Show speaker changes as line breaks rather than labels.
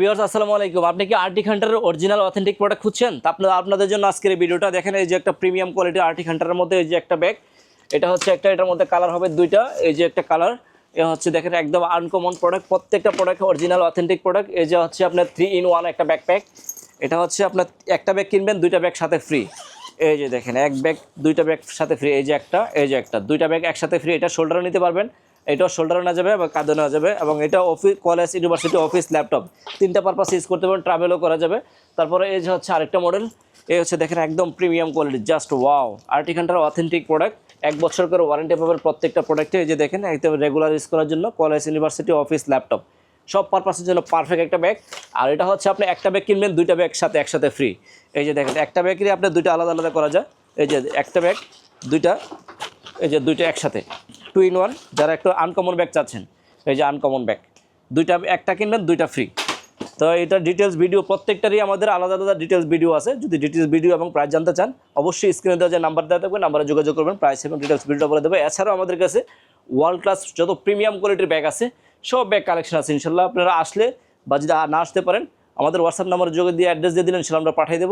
Viewers, আসসালামু আলাইকুম। আপনি কি আর্টিক হান্টারের অরিজিনাল অথেন্টিক প্রোডাক্ট খুঁজছেন? আপনার আপনাদের জন্য আজকের এই ভিডিওটা দেখেন, এই যে একটা প্রিমিয়াম কোয়ালিটির আর্টিক হান্টারের মধ্যে এই যে একটা ব্যাগ এটা হচ্ছে একটা, এটার মধ্যে কালার হবে দুইটা, এই যে একটা কালার এ হচ্ছে দেখেন একদম আনকমন প্রোডাক্ট প্রত্যেকটা প্রোডাক্ট অরিজিনাল অথেন্টিক প্রোডাক্ট এই যে হচ্ছে আপনার থ্রি ইন ওয়ান একটা ব্যাকপ্যাক এটা হচ্ছে আপনার একটা ব্যাগ কিনবেন, দুইটা ব্যাগ সাথে ফ্রি এই যে দেখেন, এক ব্যাগ দুইটা ব্যাগ সাথে ফ্রি এই যে একটা, এই যে একটা, দুইটা ব্যাগ একসাথে ফ্রি এটা শোল্ডারে নিতে পারবেন। এটাও শোল্ডারে নেওয়া যাবে এবং কাঁধে নেওয়া যাবে এবং এটা office college university office laptop তিনটা পারপাস ইউজ করতে পারেন ট্রাভেলও করা যাবে। তারপরে এই যে হচ্ছে আরেকটা মডেল এই হচ্ছে দেখেন একদম premium quality just wow Arctic Hunter authentic product এক বছর করে ওয়ারেন্টি পাবেন প্রত্যেকটা প্রোডাক্টে এই যে দেখেন, একদম রেগুলার ইউজ করার জন্য কলেজ ইউনিভার্সিটি অফিস ল্যাপটপ সব পারপাসের জন্য পারফেক্ট একটা ব্যাগ আর এটা হচ্ছে আপনি একটা ব্যাগ কিনবেন, দুইটা ব্যাগ সাথে একসাথে ফ্রি এই যে দেখেন, একটা ব্যাগেরই আপনার দুইটা আলাদা আলাদা করা যায়। এই যে একটা ব্যাগ দুইটা, এই যে দুইটা একসাথে। টু ইন ওয়ান যারা একটু আনকমন ব্যাগ চাচ্ছেন, এই যে আনকমন ব্যাগ দুইটা, একটা কিনবেন, দুইটা ফ্রি তো এটা ডিটেলস ভিডিও প্রত্যেকটারই আমাদের আলাদা আলাদা ডিটেলস ভিডিও আছে। যদি ডিটেলস ভিডিও এবং প্রাইস জানতে চান, অবশ্যই স্ক্রিনে দেওয়া যে নাম্বার দেওয়া থাকবে নাম্বারে যোগাযোগ করবেন প্রাইস এবং ডিটেলস ভিডিওটা বলে দেবে। এছাড়াও আমাদের কাছে ওয়ার্ল্ড ক্লাস যত প্রিমিয়াম কোয়ালিটির ব্যাগ আছে, সব ব্যাগ কালেকশন আছে। ইনশাল্লাহ আপনারা আসলে বা যদি না আসতে পারেন, আমাদের হোয়াটসঅ্যাপ নাম্বারে যোগ দিয়ে অ্যাড্রেস দিয়ে দিলেন, সেটা আমরা পাঠিয়ে দেবো।